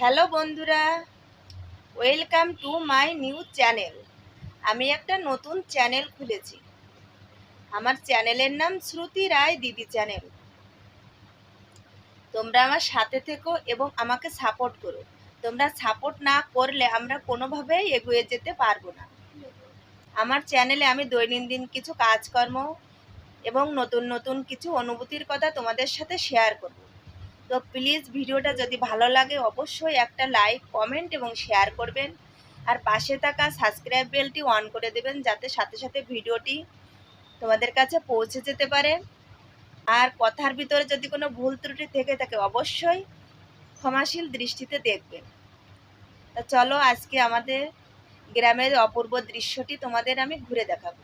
Hello বন্ধুরা, welcome to my new channel. আমি একটা নতুন চ্যানেল খুলেছি। আমার চ্যানেলের নাম শ্রুতি রায় দিদি চ্যানেল। তোমরা আমার সাথে থেকো এবং আমাকে সাপোর্ট করো। তোমরা সাপোর্ট না করলে আমরা কোনোভাবেই এগিয়ে যেতে পারব না। আমার চ্যানেলে আমি দৈনন্দিন কিছু কাজকর্ম এবং নতুন নতুন কিছু অনুভূতির কথা তোমাদের সাথে শেয়ার করব। তো প্লিজ ভিডিওটা যদি ভালো লাগে, অবশ্যই একটা লাইক কমেন্ট এবং শেয়ার করবেন। আর পাশে থাকা সাবস্ক্রাইব বেলটি অন করে দেবেন, যাতে সাথে সাথে ভিডিওটি তোমাদের কাছে পৌঁছে যেতে পারে। আর কথার ভিতরে যদি কোনো ভুল ত্রুটি থেকে থাকে, অবশ্যই ক্ষমাশীল দৃষ্টিতে দেখবেন। তা চলো আজকে আমাদের গ্রামের অপূর্ব দৃশ্যটি তোমাদের আমি ঘুরে দেখাবো।